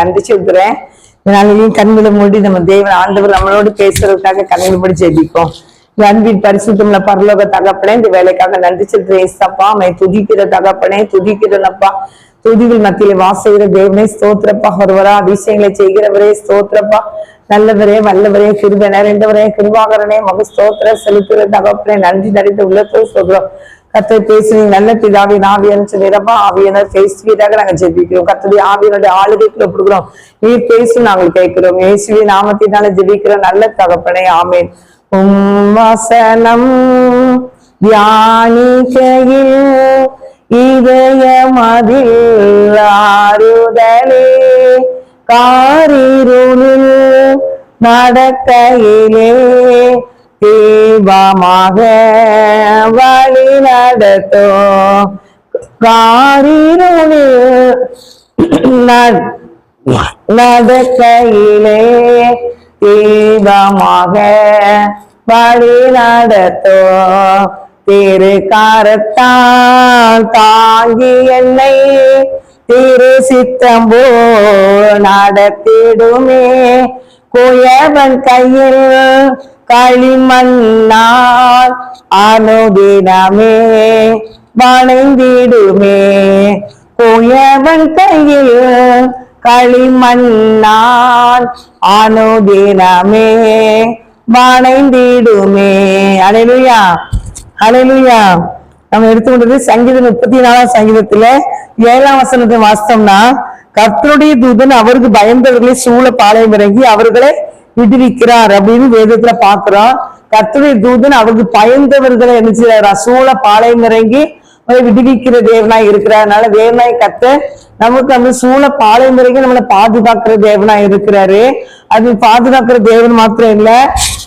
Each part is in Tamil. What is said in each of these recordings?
நன்றி சொல்கிறேன் நாளையும் கண்களை மூடி நம்ம தேவன் ஆண்டவர் நம்மளோடு பேசுறதுக்காக கண்களை மூடி ஜெபிப்போம். அன்பின் பரிசுத்தம்ல பரலோக தகப்பனே இந்த வேலைக்காக நன்றி சொல்றேன். ஏசப்பா மை துதிக்கிற தகப்பனே துதிக்கிறனப்பா. துதிகள் மத்தியில வாசுகிற தேவனே ஸ்தோத்திரப்பா. ஒருவரா அதிசயங்களை செய்கிறவரே ஸ்தோத்திரப்பா. நல்லவரே வல்லவரே கிருபை ரெண்டவரே கிருபாகரனே மகு ஸ்தோத்திர செலுத்துகிற தகப்பனே நன்றி நிறைந்த உள்ளத்தோ சொல்றோம். கத்தை பேசுனீங்க நல்ல பிதாவி ஆவியன் சொல்லிடப்பா ஆவியனர் பேசுவீராக நாங்கள் ஜெபிக்கிறோம். கத்தடி ஆவியனுடைய ஆளுகைக்குள்ள கொடுக்குறோம். நீ பேசு நாங்கள் கேட்கிறோம். இயேசுவி நாமத்தினால ஜெபிக்கிற நல்ல தகப்பனை ஆமேன். உம் வசனம் தியானிக்கையில் இதயமதில் ஆறுதலே. காரிருளில் நடக்கையிலே தீபமாக வழி நடத்தோ. காரிருளில் நடக்கையிலே தீபமாக வழி நடத்தோ. திரு காரத்தால் தாங்கி என்னை திரு சித்தம்போ நடத்திடுமே. குயவன் கையில் களிமண்ணால் அனுதினமே வளைந்திடுமே குயவன் கையில் களிமண்ணால் அனுதினமே வளைந்திடுமே அலையிலுயா? அலையிலுயா? நம்ம எடுத்துக்கொண்டது சங்கீதம் முப்பத்தி நாலாம் சங்கீதத்துல ஏழாம் வசனத்தை வாசித்தோம்னா கர்த்தருடைய தூதன் அவருக்கு பயந்தவர்களை சூழ பாளையம் இறங்கி அவர்களை விடுவிக்கிறார் அப்படின்னு வேதத்துல பாக்குறோம் கர்த்தருடைய தூதன் அவருக்கு பயந்தவர்களை என்ன செய்யறாரா சூழ பாளையம் அவரை விடுவிக்கிற தேவனாய் இருக்கிறார். அதனால தேவனாய் கத்த நமக்கு அந்த சூழ பாளையம் வரைக்கும் நம்மளை பாதுகாக்கிற தேவனாய் இருக்கிறாரு. அது பாதுகாக்கிற தேவன் மாத்திரம் இல்ல.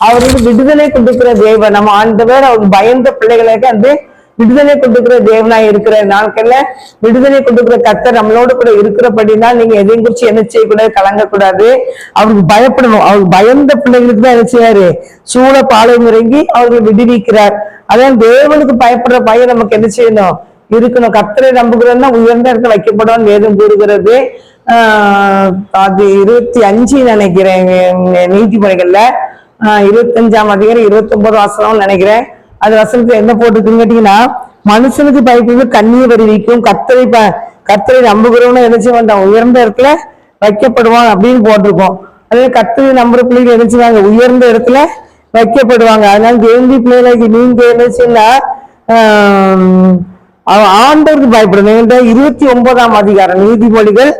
அவர் வந்து விடுதலை கொடுக்கிற தேவன். நம்ம ஆண்டவர் அவருக்கு பயந்த பிள்ளைகளுக்கு வந்து விடுதலை கொடுக்கிற தேவனாய் இருக்கிற நாட்கள்ல விடுதலை கொடுக்கிற கத்தர் நம்மளோட கூட இருக்கிறபடினா நீங்க எதையும் குறிச்சு என்ன செய்யக்கூடாது கலங்கக்கூடாது. அவருக்கு பயப்படணும். அவருக்கு பயந்த பிள்ளைகளுக்கு தான் என்ன செய்யாரு சூழ பாலம் இறங்கி அவர்களை விடுவிக்கிறார். அதான் தேவனுக்கு பயப்படுற பயம் நமக்கு என்ன செய்யணும்? இருக்கணும். கத்தரை நம்புகிறோம்னா உயர்ந்த இடத்துல வைக்கப்படும் வேதம் கூறுகிறது. ஆஹ் அது இருபத்தி அஞ்சு நினைக்கிறேன். அஹ் நீதிமொழிகள்ல இருபத்தஞ்சாம் அதிகாரம் இருபத்தி ஒன்பது வாசனம் நினைக்கிறேன். அது வசனத்துல என்ன போட்டுருக்குன்னு கேட்டீங்கன்னா மனுஷனுக்கு பயப்படுறது கண்ணியை வருவிக்கும் கத்தரை ப கத்தரை நம்புகிறவன்னு என்ன செய்ய உயர்ந்த இடத்துல வைக்கப்படுவான் அப்படின்னு போட்டிருக்கோம். அதே கர்த்தரை நம்புற பிள்ளைகள் என்ன செய்வாங்க உயர்ந்த இடத்துல வைக்கப்படுவாங்க. அதனால தேந்தி பிள்ளைகளுக்கு நீங்க என்ன செய்யலாம் ஆண்டவருக்கு பயப்படணும். இந்த இருபத்தி ஒன்பதாம் அதிகாரம் நீதிமொழிகள்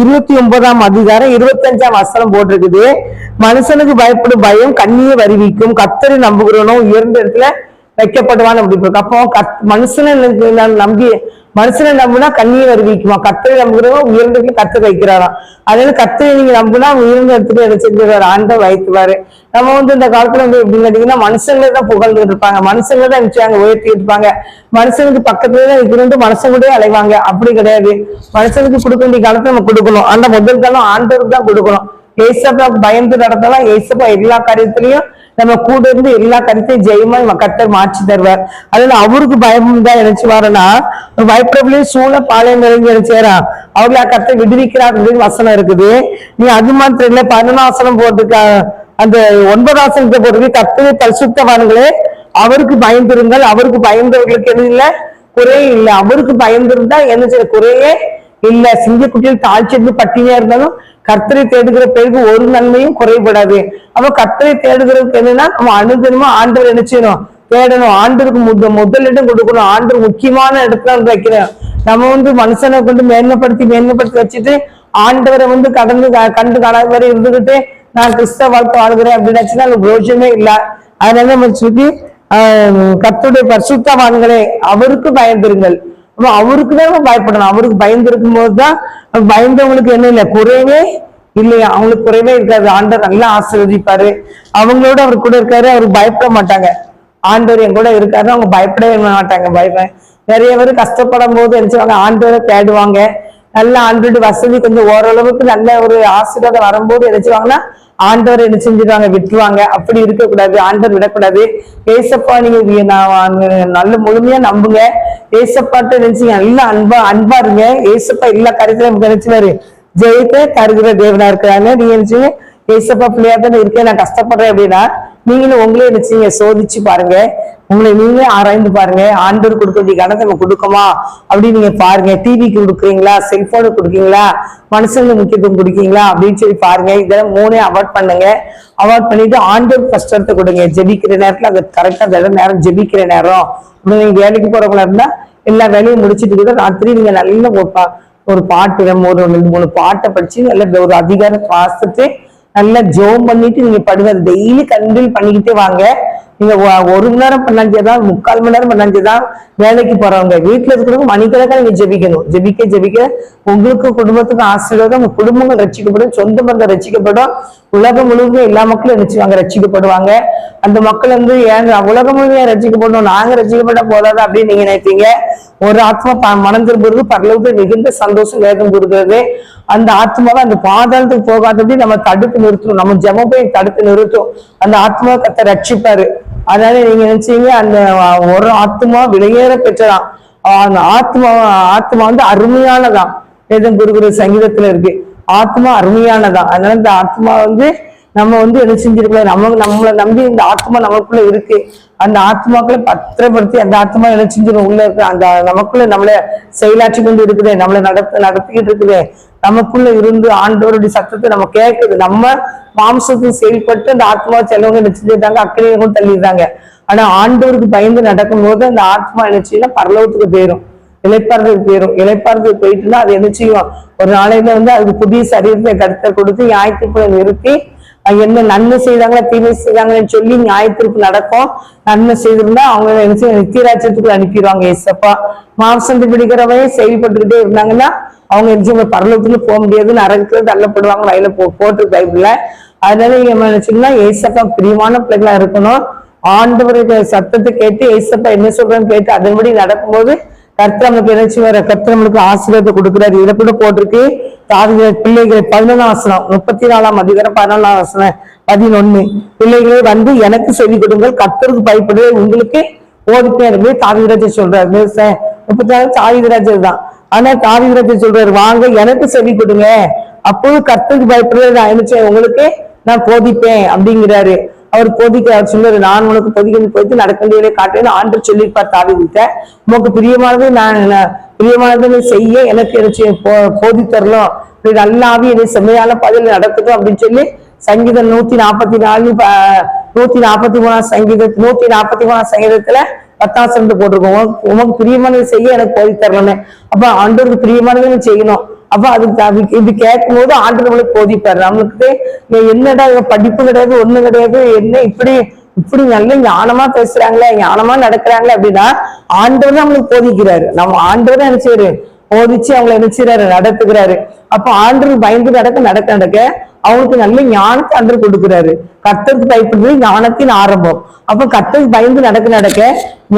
இருபத்தி ஒன்பதாம் அதிகாரம் இருபத்தஞ்சாம் வசனம் போட்டிருக்குது. மனுஷனுக்கு பயப்படும் பயம் கண்ணியை வருவிக்கும் கத்தரை நம்புகிறவனும் உயர்ந்த இடத்துல வைக்கப்படுவான் அப்படி இருக்கு. அப்போ கத் மனுஷனை நம்பி- மனுஷனை நம்புனா கண்ணியை வருவிக்குமா? கத்தரை நம்புகிறவங்க உயர்ந்த கத்து வைக்கிறாராம். அதனால கத்தரை நீங்க நம்புனா உயர்ந்த இடத்துல என்ன செஞ்சிருவாரு ஆண்ட வைத்துவாரு. நம்ம வந்து இந்த காலத்துல வந்து எப்படின்னு கேட்டீங்கன்னா மனுஷங்களே தான் புகழ்ந்துட்டு இருப்பாங்க. மனுஷங்க தான் நினைச்சாங்க உயர்த்தி இருப்பாங்க. மனுஷனுக்கு பக்கத்துல தான் இருக்கிறது மனுஷன் கூட அலைவாங்க. அப்படி கிடையாது. மனுஷனுக்கு கொடுக்க வேண்டிய காலத்தை நம்ம கொடுக்கணும். அந்த முதல் காலம் ஆண்டவருக்கு தான் கொடுக்கணும். ஏசப்பா பயந்து நடத்தலாம் ஏசப்பா எல்லா காரியத்திலையும் நம்ம கூட இருந்து எல்லா கருத்தையும் ஜெயமா கத்தர் மாற்றி தருவார். அதனால அவருக்கு பயம் தான் நினைச்சுவாருன்னா பயப்படவில்லையும் சூழ பாளையம் நிறைஞ்சு நினைச்சாரா அவங்கள கத்தை விடுவிக்கிறார் அப்படின்னு வசனம் இருக்குது. நீ அது மாத்திரம் இல்ல பன்னெண்டாசனம் போட்டுக்க அந்த ஒன்பதாசனத்தை போட்டிருக்கு கர்த்தரை பரிசுத்தவான்களே அவருக்கு பயந்திருங்கள். அவருக்கு பயந்தவர்களுக்கு என்ன இல்லை? குறையே இல்லை. அவருக்கு பயந்திருந்தா என்ன செய்ய குறையே இல்ல. சிங்கக்குட்டியில் தாழ்ச்சிருந்து பட்டினியா இருந்தாலும் கர்த்தரை தேடுகிற பேருக்கு ஒரு நன்மையும் குறைபடாது. அப்ப கர்த்தரை தேடுகிறதுக்கு என்னன்னா நம்ம அனுதினமும் ஆண்டவர் நினைச்சிடணும் தேடணும். ஆண்டருக்கு முத முதலிடம் கொடுக்கணும். ஆண்டு முக்கியமான இடத்துல வந்து வைக்கிறோம் நம்ம வந்து மனுஷனை கொண்டு மேன்மைப்படுத்தி மேன்மைப்படுத்தி வச்சுட்டு ஆண்டவரை வந்து கடந்து க- கண்டு காணாத வரை இருந்துகிட்டு நான் கிறிஸ்தவ வாழ்க்கை வாழ்கிறேன் அப்படின்னு வச்சுன்னா அது பிரோஜனமே இல்லை. அதனால நம்ம சொல்லி கத்துடைய பரிசுத்தவான்களே அவருக்கு பயந்திருங்கள் அப்போ அவருக்கு தான் பயப்படணும். அவருக்கு பயந்து இருக்கும் போதுதான் பயந்தவங்களுக்கு என்ன இல்லை? குறைவே இல்லையா? அவங்களுக்கு குறைவே இருக்காது. ஆண்டவர் நல்லா ஆசீர்வதிப்பாரு. அவங்களோட அவர் கூட இருக்காரு. அவருக்கு பயப்பட மாட்டாங்க. ஆண்டவர் என் கூட இருக்காரு அவங்க பயப்படவே மாட்டாங்க. பயப்பட நிறைய பேர் கஷ்டப்படும் போது என்ன செய்வாங்க ஆண்டவரை தேடுவாங்க. நல்ல ஆண்டோட வசதி கொஞ்சம் ஓரளவுக்கு நல்ல ஒரு ஆசீர்வாதம் வரும்போது என்ன செய்வாங்கன்னா ஆண்டவர் என்ன செஞ்சிருவாங்க விட்டுருவாங்க. அப்படி இருக்கக்கூடாது ஆண்டவர் விடக்கூடாது. ஏசப்பா நீங்க நான் நல்ல முழுமையா நம்புங்க. ஏசப்பாட்ட நினைச்சீங்க நல்லா அன்பா அன்பா இருங்க. ஏசப்பா எல்லா காரியத்திலும் நமக்கு நினைச்சுவாரு ஜெயிக்க தருகிற தேவனா இருக்கிறாங்க நீங்க நினைச்சீங்க ஏசப்பா பிள்ளையா தானே இருக்கேன் நான் கஷ்டப்படுறேன் அப்படின்னா நீங்களும் உங்களே நினைச்சீங்க சோதிச்சு பாருங்க. உங்களை நீங்களே ஆராய்ந்து பாருங்க. ஆண்டவர் கொடுக்க வேண்டிய கணத்தை நம்ம கொடுக்கமா? அப்படின்னு நீங்க பாருங்க. டிவிக்கு கொடுக்குறீங்களா? செல்போனுக்கு கொடுக்கீங்களா? மனுஷங்க முக்கியத்துவம் கொடுக்கீங்களா? அப்படின்னு சொல்லி பாருங்க. இதெல்லாம் மூணே அவாய்ட் பண்ணுங்க. அவாய்ட் பண்ணிட்டு ஆண்டவர் கஷ்டத்தை கொடுங்க. ஜெபிக்கிற நேரத்துல அது கரெக்டா அந்த நேரம் ஜெபிக்கிற நேரம். நீங்க வேலைக்கு போறவங்களா இருந்தா எல்லா வேலையும் முடிச்சிட்டு கூட ராத்திரி நீங்க நல்ல ஒரு பாட்டு ஒரு ரெண்டு மூணு பாட்டை படிச்சு நல்ல ஒரு அதிகாரம் வாசிச்சுட்டு நல்லா ஜோம் பண்ணிட்டு நீங்க படுங்க. டெய்லி கண்டில் பண்ணிக்கிட்டே வாங்க. நீங்க ஒரு மணி நேரம் பண்ணாஞ்சதான் முக்கால் மணி நேரம் பண்ணாஞ்சதான் வேலைக்கு போறவங்க. வீட்டுல இருக்கிறவங்க மணிக்கணக்கா நீங்க ஜெபிக்கணும். ஜெபிக்க ஜெபிக்க. உங்களுக்கு குடும்பத்துக்கு ஆசீர்வாதம் உங்க குடும்பங்கள் ரசிக்கப்படும் சொந்த பந்தம் ரசிக்கப்படும். உலகம் முழுவதும் எல்லா மக்களும் நினைச்சுவாங்க ரட்சிக்கப்படுவாங்க அந்த மக்கள் வந்து ஏன் உலகம் முழுவதும் ரசிக்கப்படணும்? நாங்க ரசிக்கப்பட போதாது? அப்படின்னு நீங்க நினைப்பீங்க. ஒரு ஆத்மா ப- மனம் திரும்புறது பரலவுக்கு மிகுந்த சந்தோஷம் வேகம் கொடுக்கிறது அந்த ஆத்மாவை அந்த பாதாளத்துக்கு போகாதபடி நம்ம தடுத்து நிறுத்தணும். நம்ம ஜெபம் போய் தடுத்து நிறுத்தும் அந்த ஆத்மாவை கத்த ரட்சிப்பாரு. அதனால நீங்க நினைச்சீங்க அந்த ஒரு ஆத்மா விலையேற பெற்றதான் அந்த ஆத்மா ஆத்மா வந்து அருமையானதான் வேதம் குருகுரு சங்கீதத்துல இருக்கு. ஆத்மா அருமையானதான் அதனால இந்த ஆத்மா வந்து நம்ம வந்து என்ன செஞ்சிருக்கலாம் நம்ம நம்மளை நம்பி இந்த ஆத்மா நமக்குள்ள இருக்கு. அந்த ஆத்மாக்களை பத்திரப்படுத்தி அந்த ஆத்மா என்ன செஞ்சிடும் உள்ள இருக்கு அந்த நமக்குள்ள நம்மள செயலாற்றி கொண்டு இருக்குது நம்மளை நடத்த நடத்திக்கிட்டு இருக்குது. நமக்குள்ள இருந்து ஆண்டவருடைய சத்தத்தை நம்ம கேட்குது. நம்ம மாம்சத்துக்கு செயல்பட்டு அந்த ஆத்மா செல்லவங்க என்ன செஞ்சிருந்தாங்க அக்கறையை தள்ளிடுறாங்க. ஆனா ஆண்டவருக்கு பயந்து நடக்கும் போது அந்த ஆத்மா என்ன செய்யலாம் பரலோகத்துக்கு போயிடும் இழைப்பார்கள் போயிடும் இழைப்பார்கள் போயிட்டுனா அது என்ன செய்யும்? ஒரு நாளையில வந்து அதுக்கு புதிய சரீரத்தை கருத்தை கொடுத்து ஞாயிற்றுக்குள்ள நிறுத்தி என்ன நன்மை செய்தாங்களா தீமை செய்தாங்கன்னு சொல்லி ஞாயிற்றுக்கு நடக்கும். நன்மை செய்திருந்தா அவங்க என்ன செய்ய நித்தியராஜ்யத்துக்கு அனுப்பிடுவாங்க ஏசப்பா. மாம்சத்தை பிடிக்கிறவங்க செயல்பட்டுக்கிட்டே இருந்தாங்கன்னா அவங்க என்ன செய்வாங்க போக முடியாது நரகத்துல தள்ளப்படுவாங்க வயல போ போட்டு பைபிள்ல. அதனால நீங்க நினைச்சீங்கன்னா ஏசப்பா பிரியமான பிள்ளைகளா இருக்கணும். ஆண்டவருடைய சத்தத்தை கேட்டு ஏசப்பா என்ன சொல்றேன்னு கேட்டு அதன்படி நடக்கும்போது கர்த்தர் நமக்கு என்ன கர்த்தர் நம்மளுக்கு ஆசீர்வாதத்தை கொடுக்கிறாரு. இதுல கூட போட்டிருக்கு. தாவித பிள்ளைகளை பதினொன்றாம் வசனம் முப்பத்தி நாலாம் அதிகாரம் பதினொன்றாம் வசனம் பதினொன்னு. பிள்ளைகளே வந்து எனக்கு செவி கொடுங்கள். கர்த்தருக்கு பயப்படுவது உங்களுக்கு ஓடிப்பே இருக்கு. தாவிதராஜர் சொல்றாரு. முப்பத்தி நாலு தாவிதராஜர் தான். ஆனா தாவிதராஜர் சொல்றாரு வாங்க எனக்கு செவி கொடுங்க. அப்போது கர்த்தருக்கு பயப்படுறது நான் என்ன உங்களுக்கு நான் போதிப்பேன். அப்படிங்கிறாரு. அவர் போதிக்க அவர் சொன்னாரு நான் உனக்கு பொதிக்க போயிட்டு நடக்க வேண்டியதை ஆண்டு சொல்லியிருப்பார் தாவிதிட்ட உனக்கு பிரியமானது நான் பிரியமானதை செய்ய எனக்கு என்ன போதி தரலாம் இப்படி நல்லாவே என்னை செம்மையான பதில் நடக்கட்டும் அப்படின்னு சொல்லி சங்கீதம் நூத்தி நாற்பத்தி நாலு ப- நூத்தி நாற்பத்தி மூணாம் சங்கீத நூத்தி நாற்பத்தி மூணாம் சங்கீதத்துல பத்தாம் சங்கத்தை போட்டிருக்கோம். உனக்கு- உனக்கு பிரியமானதை செய்ய எனக்கு போதி தரலன்னு அப்ப ஆண்டவருக்கு பிரியமானதை செய்யணும். அப்ப அதுக்கு அது இது கேட்கும் போது ஆண்டு நம்மளுக்கு போதிப்பாரு. நம்மளுக்கு என்னடா படிப்பு கிடையாது ஒண்ணு கிடையாது என்ன இப்படி இப்படி நல்ல ஞானமா பேசுறாங்களே ஞானமா நடக்கிறாங்களே அப்படின்னா ஆண்டவர் தான் நம்மளுக்கு போதிக்கிறாரு. நம்ம ஆண்டவர் தான் போதிச்சு அவங்களை என்ன நடத்துகிறாரு. அப்ப ஆண்டவர் பயந்து நடக்க நடக்க நடக்க அவங்களுக்கு நல்ல ஞானத்தை ஆண்டவர் கொடுக்கிறாரு. கத்தருக்கு பயப்படுறது ஞானத்தின் ஆரம்பம். அப்ப கத்தருக்கு பயந்து நடக்க நடக்க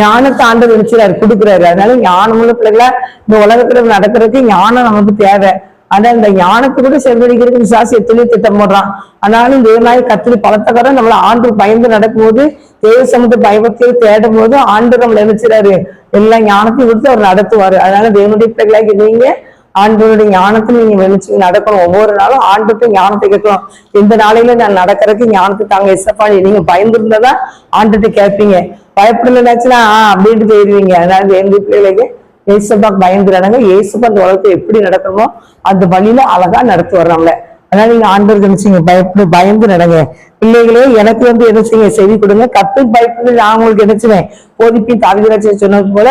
ஞானத்தை ஆண்டு நினைச்சுறாரு கொடுக்குறாரு. அதனால ஞானமுள்ள பிள்ளைகளா இந்த உலகத்துல நடக்கிறதுக்கு ஞானம் நமக்கு தேவை. ஆனா இந்த ஞானத்தை கூட செலவழிக்கிறதுக்கு விசாசி எத்தனையோ திட்டம் போடுறான். ஆனாலும் தேவனாய் கத்திரி பலத்தகரம் நம்மள ஆண்டு பயந்து நடக்கும்போது தேவ சமூக பயபக்தியை தேடும் போது ஆண்டு நம்மளை நினைச்சிறாரு எல்லா ஞானத்தையும் கொடுத்து அவர் நடத்துவாரு. அதனால தேவனுடைய பிள்ளைகளாக நீங்க ஆண்டோருடைய ஞானத்தை நீங்க வெளிச்சு நடக்கணும். ஒவ்வொரு நாளும் ஆண்டுக்கு ஞானத்தை கேட்கணும். இந்த நாளையில நான் நடக்கிறதுக்கு ஞானத்தை தாங்க இசப்பா நீங்க பயந்துருந்ததா ஆண்டுட்டு கேட்பீங்க. பயப்படலைன்னாச்சுன்னா ஆஹ் அப்படின்ட்டு போயிருவீங்க. அதனால எந்த பிள்ளைகளுக்கு ஏசப்பாக்கு பயந்துறாங்க ஏசப்பா அந்த உலகத்தை எப்படி நடக்கணுமோ அந்த வழியில அழகா நடத்தி வர்றாங்க. அதனால நீங்க ஆண்டவர் நினைச்சீங்க பயப்படு பயந்து நடங்க. பிள்ளைகளே எனக்கு வந்து என்ன செய்ய செய்தி கொடுங்க. கத்து பயப்பட்டு நான் உங்களுக்கு என்ன செய்வேன்? போதிப்பி தாவிதராட்சி சொன்னது போல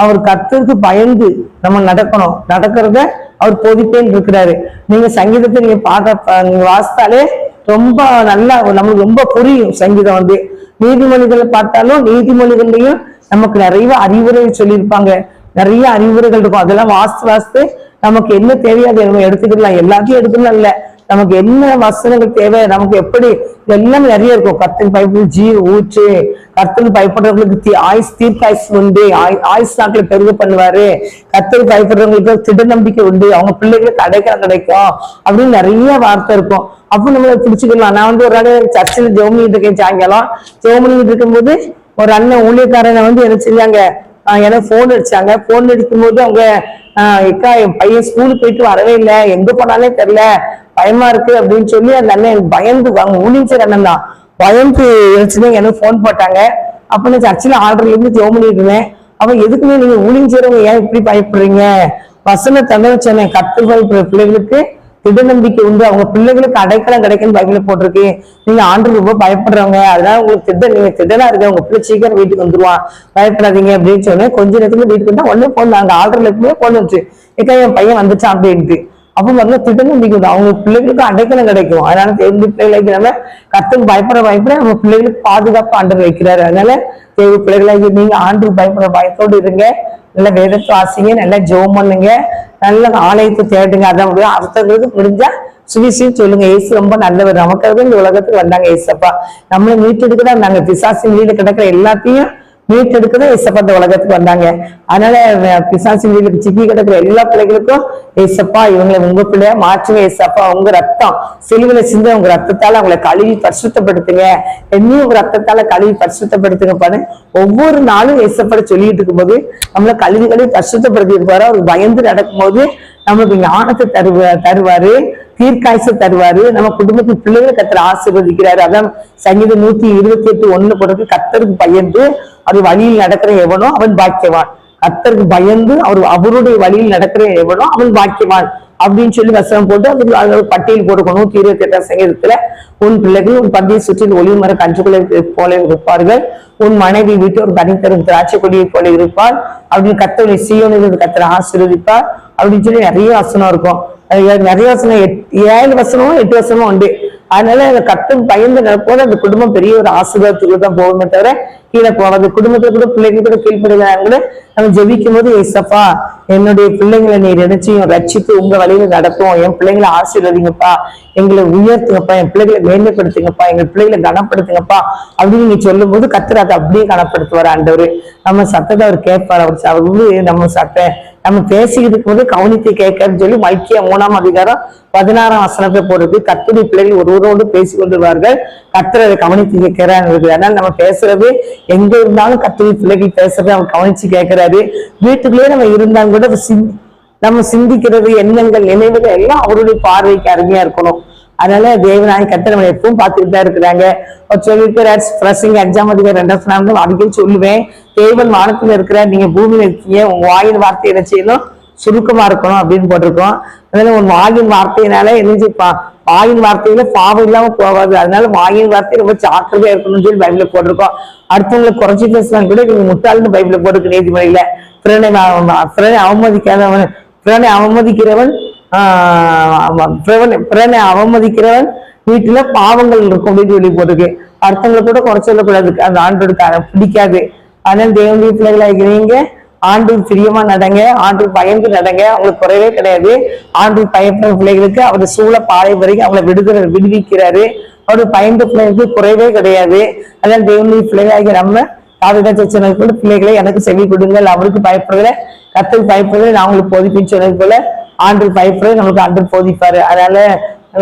அவர் கர்த்தருக்கு பயந்து நம்ம நடக்கணும். நடக்கிறத அவர் போதிப்பேன்னு இருக்கிறாரு. நீங்க சங்கீதத்தை நீங்க பார்க்க நீங்க வாசித்தாலே ரொம்ப நல்லா நம்மளுக்கு ரொம்ப புரியும் சங்கீதம் வந்து. நீதிமொழிகளை பார்த்தாலும் நீதிமொழிகள்லையும் நமக்கு நிறைய அறிவுரை சொல்லியிருப்பாங்க. நிறைய அறிவுரைகள் இருக்கும். அதெல்லாம் வாசித்து வாசித்து நமக்கு என்ன தேவையோ அதை நம்ம எடுத்துக்கலாம். எல்லாத்தையும் எடுத்துக்கலாம் இல்லை. நமக்கு என்ன வசனங்கள் தேவை நமக்கு எப்படி எல்லாம் நிறைய இருக்கும். கர்த்தன் பயப்படு ஜீ ஊற்று கர்த்தன் பயப்படுறவங்களுக்கு தீ- ஆயுஸ் தீர்க்காயுஸ் உண்டு. ஆயுஸ் நாட்களை பெருக பண்ணுவாரு. கர்த்தன் பயப்படுறவங்களுக்கு திட நம்பிக்கை உண்டு. அவங்க பிள்ளைகளுக்கு அடைக்கலாம் கிடைக்கும் அப்படின்னு நிறைய வார்த்தை இருக்கும். அப்போ நம்மள பிடிச்சுக்கலாம். நான் வந்து ஒரு நாள் சர்ச்சில் ஜோமனிட்டு இருக்கேன் சாயங்காலம். ஜெவமிட்டு இருக்கும்போது ஒரு அண்ணன் ஊழியக்காரனை வந்து என்ன செஞ்சாங்க? எனக்கு போன் அடிச்சாங்க. போன் அடிக்கும்போது அவங்க அக்கா என் பையன் ஸ்கூலுக்கு போயிட்டு வரவே இல்லை. எங்க போனாலே தெரியல. பயமா இருக்கு அப்படின்னு சொல்லி அந்த அண்ணன் எனக்கு பயந்து அவங்க ஊழிச்சர் அண்ணன் தான். பயந்து இருந்துச்சுன்னு எனக்கு ஃபோன் போட்டாங்க. அப்ப நான் சர்ச்சில் ஆர்டர்ல இருந்து ஜோம் பண்ணிட்டு இருந்தேன். அவன் எதுக்குமே நீங்க ஊழிஞ்சவங்க ஏன் இப்படி பயப்படுறீங்க? வசன தந்த சொன்னேன். கத்து பிள்ளைகளுக்கு திட நம்பிக்கை உண்டு. அவங்க பிள்ளைகளுக்கு அடைக்கலம் கிடைக்குன்னு பைபிள்ல போட்டிருக்கு. நீங்க ஆண்டு ரொம்ப பயப்படுறவங்க. அதனால உங்களுக்கு திட்ட நீங்க திடனா இருக்க உங்க பிள்ளை சீக்கிரம் வீட்டுக்கு வந்துருவான். பயப்படாதீங்க அப்படின்னு சொன்னேன். கொஞ்ச நேரத்துல வீட்டுக்கு வந்தா உடனே போன் நாங்க ஆர்டர்ல இருக்குமே போன் வந்துச்சு. ஏக்கா என் பையன் வந்துச்சான் அப்படின்ட்டு. அப்போ முதல்ல திட்டமும் நம்பிக்கை அவங்க பிள்ளைகளுக்கு அடைக்கலம் கிடைக்கும். அதனால தேர்ந்து பிள்ளைகளுக்கு நம்ம கத்துக்கு பயப்பட பயப்பட நம்ம பிள்ளைகளுக்கு பாதுகாப்பு ஆண்டர் வைக்கிறாரு. அதனால தேவை பிள்ளைகளாகி நீங்க ஆண்டு பயப்பட பயத்தோடு இருங்க. நல்ல வேதத்தை வாசிங்க நல்லா ஜோம் பண்ணுங்க நல்ல ஆலயத்தை தேடுங்க. அதான் முடியும் அடுத்தவங்களுக்கு முடிஞ்சா சுவிசின்னு சொல்லுங்க. ஏசு ரொம்ப நல்லவர். நமக்காக இந்த உலகத்துக்கு வந்தாங்க ஏசப்பா. நம்மளை மீட்டெடுக்க தான் நாங்க பிசாசின் வீடு கிடக்கிற எல்லாத்தையும் மீட்டெடுக்கதான் ஏசப்பா இந்த உலகத்துக்கு வந்தாங்க அதனால பிசாசி வீட்டுக்கு சிக்கி கிடக்கிற எல்லா பிள்ளைகளுக்கும் ஏசப்பா இவங்களை உங்க பிள்ளைய மாற்றுங்க ஏசப்பா உங்க ரத்தம் செலுவில சிந்த உங்க ரத்தத்தால அவங்களை கழுவி பரிசுத்தப்படுத்துங்க என்னையும் உங்க ரத்தத்தால கழுவி பரிசுத்தப்படுத்துங்க பாரு ஒவ்வொரு நாளும் ஏசப்பட சொல்லிட்டு இருக்கும்போது நம்மள கழுவி கழுவி பரிசுத்தப்படுத்தி இருப்பாரு அவர் பயந்து நடக்கும்போது நமக்கு ஞானத்தை தருவ தருவாரு தீர்க்காய்ச்சல் தருவாரு நம்ம குடும்பத்துக்கு பிள்ளைகளை கத்தர் ஆசீர்வதிக்கிறாரு. அதான் சங்கீதம் நூத்தி இருபத்தி எட்டு ஒண்ணு போடுறது கத்தருக்கு பயந்து அவர் வழியில் நடக்கிற எவனோ அவன் பாக்கியவான். கத்தருக்கு பயந்து அவர் அவருடைய வழியில் நடக்கிற எவனோ அவன் பாக்கியவான் அப்படின்னு சொல்லி வசனம் போட்டு அது பட்டியல் போட்டுக்கணும். நூத்தி இருபத்தி எட்டாம் சங்கீதத்துல உன் பிள்ளைகள் உன் பந்திய சுற்றில் ஒளி மர கஞ்சுகளை போல இருப்பார்கள். உன் மனைவி வீட்டு ஒரு தனித்தரும் திராட்சை கொடியை போல இருப்பாள். அப்படின்னு கத்தவனை சீயோனில் கத்தரை ஆசீர்வதிப்பார் அப்படின்னு சொல்லி நிறைய வசனம் இருக்கும். நிறைய வசனம் எட்- ஏழு வசனமும் எட்டு வசனமும் உண்டு. அதனால எனக்கு கத்தன் பயந்து நடப்போது அந்த குடும்பம் பெரிய ஒரு ஆசீர்வாதத்துக்கு தான் போகுமே தவிர கீழே போகாது. குடும்பத்துல கூட பிள்ளைங்க கூட கீழ்ப்படுகிறாங்க கூட நம்ம ஜெபிக்கும் போது ஏசப்பா என்னுடைய பிள்ளைங்களை நீ நினைச்சியும் ரட்சித்து உங்க வழியில நடத்தும் என் பிள்ளைங்களை ஆசீர்வதிங்கப்பா. எங்களை உயர்த்துங்கப்பா. என் பிள்ளைகளை மேன்மைப்படுத்துங்கப்பா. எங்க பிள்ளைகளை கனப்படுத்துங்கப்பா. அப்படின்னு நீங்க சொல்லும் போது கத்தர் அதை அப்படியே கனப்படுத்துவார் ஆண்டவர். நம்ம சத்தத்தை அவர் கேட்பார். அவர் அவர் வந்து நம்ம சட்டை நம்ம பேசிக்கிட்டு போது கவனித்து கேட்கறன்னு சொல்லி மைக்கிய மூணாம் அதிகாரம் பதினாறாம் வசனத்தை போடுறது கத்துடி பிள்ளைகள் ஒருவரோடு பேசி கொண்டுவார்கள் கத்துறதை கவனித்து கேட்கிறாங்க அதனால நம்ம பேசுறது எங்க இருந்தாலும் கத்துடி பிள்ளைகள் பேசுறது அவங்க கவனிச்சு கேட்கிறாரு. வீட்டுக்குள்ளேயே நம்ம இருந்தாலும் கூட சிந்தி- நம்ம சிந்திக்கிறது எண்ணங்கள் நினைவுகள் எல்லாம் அவருடைய பார்வைக்கு அருமையா இருக்கணும். அதனால தேவனாய் கத்த எப்பவும் பார்த்துட்டு தான் இருக்கிறாங்க. அவர் சொல்லியிருக்கிறார் பிரசிங்க அஞ்சாம் அதிகாரம் ரெண்டாம் ஸ்நானம் அடிக்கடி சொல்லுவேன். தேவன் வானத்துல இருக்கிறார் நீங்க பூமியில இருக்கீங்க. உங்க வாயின் வார்த்தை என்ன செய்யணும்? சுருக்கமா இருக்கணும் அப்படின்னு போட்டிருக்கோம். அதனால உன் வாயின் வார்த்தையினால என்ன பா வாயின் வார்த்தையில பாவம் இல்லாம போகாது. அதனால வாயின் வார்த்தை ரொம்ப ஜாக்கிரதையா இருக்கணும்னு சொல்லி பைபிள போட்டிருக்கோம். அடுத்தவங்களை குறைச்சி பேசலாம் கூட நீங்க முட்டாள்னு பைபிள போட்டிருக்கு நீதிமொழியில. பிறனை பிறனை அவமதிக்காதவன் பிறனை அவமதிக்கிறவன் பிறனை அவமதிக்கிறவன் வீட்டுல பாவங்கள் இருக்கும் அப்படின்னு சொல்லி போட்டிருக்கு. அடுத்தவங்களை கூட குறை சொல்லக்கூடாது. அந்த ஆண்டோட பிடிக்காது. ஆனால் தேவனுடைய பிள்ளைகளா இருக்கிறீங்க ஆண்டு பிரியமா நடங்க. ஆண்டு பயந்து நடங்க. அவங்களுக்கு குறைவே கிடையாது. ஆண்டு பயப்படுற பிள்ளைகளுக்கு அவர் சூழ பாறை வரைக்கும் அவங்களை விடுதலை விடுவிக்கிறாரு. அவரு பயந்த பிள்ளைகளுக்கு குறைவே கிடையாது. அதனால தேவனுடைய பிள்ளைகளாகி நம்ம காவிதா சொன்னது போல பிள்ளைகளை எனக்கு செவி கொடுங்கள். அவருக்கு பயப்படுகிற கத்துக்கு பயப்படுகிற நான் உங்களுக்கு போதிப்பின்னு சொன்னது போல ஆண்டு பயப்பட நமக்கு ஆண்டு போதிப்பாரு. அதனால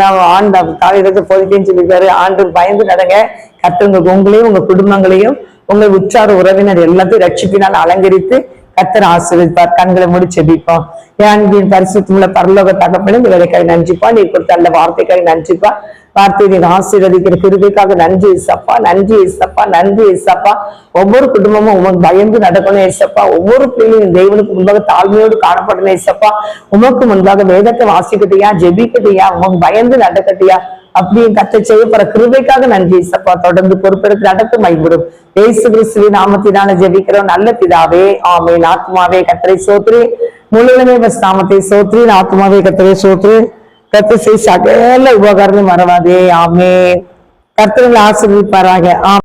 நான் ஆண்டு காவிதத்தை போதிப்பேன்னு சொல்லியிருக்காரு. ஆண்டு பயந்து நடங்க. கத்துங்க உங்களையும் உங்க குடும்பங்களையும் உங்கள் உற்றார் உறவினர் எல்லாத்தையும் ரட்சிப்பினால் அலங்கரித்து கத்தர் ஆசீர்வதிப்பார் கண்களை மூடி செபிப்போம் என் பரிசுத்தமுள்ள பரலோக தகப்பன இந்த வேலைக்காக நன்றிப்பா. நீ கொடுத்த அந்த வார்த்தைக்காக நன்றிப்பா. வார்த்தையை நீங்க ஆசீர்வதிக்கிற கிருபைக்காக நன்றி இசப்பா நன்றி இசப்பா நன்றி இசப்பா ஒவ்வொரு குடும்பமும் உமக்கு பயந்து நடக்கணும் இசப்பா ஒவ்வொரு பிள்ளையும் தெய்வனுக்கு முன்பாக தாழ்மையோடு காணப்படணும் இசப்பா உமக்கு முன்பாக வேதத்தை வாசிக்கட்டியா ஜெபிக்கட்டியா உமக்கு பயந்து நடக்கட்டியா. அப்படியே கத்த செய்யப்படுற கிருபைக்காக நன்றி சப்பா. தொடர்ந்து பொறுப்பெடுத்து நடத்து மைபடும் ஏசு கிறிஸ்துவின் நாமத்தினால ஜெபிக்கிறோம். நல்ல பிதாவே ஆமே ஆத்மாவே கத்தரை சோத்ரி முழுவதுமே பஸ் நாமத்தை சோத்ரி ஆத்மாவே கத்தரை சோத்ரி கத்து செய் சகல உபகாரமும் மறவாதே. ஆமே கர்த்தர்கள் ஆசீர்வதிப்பாராக. ஆம்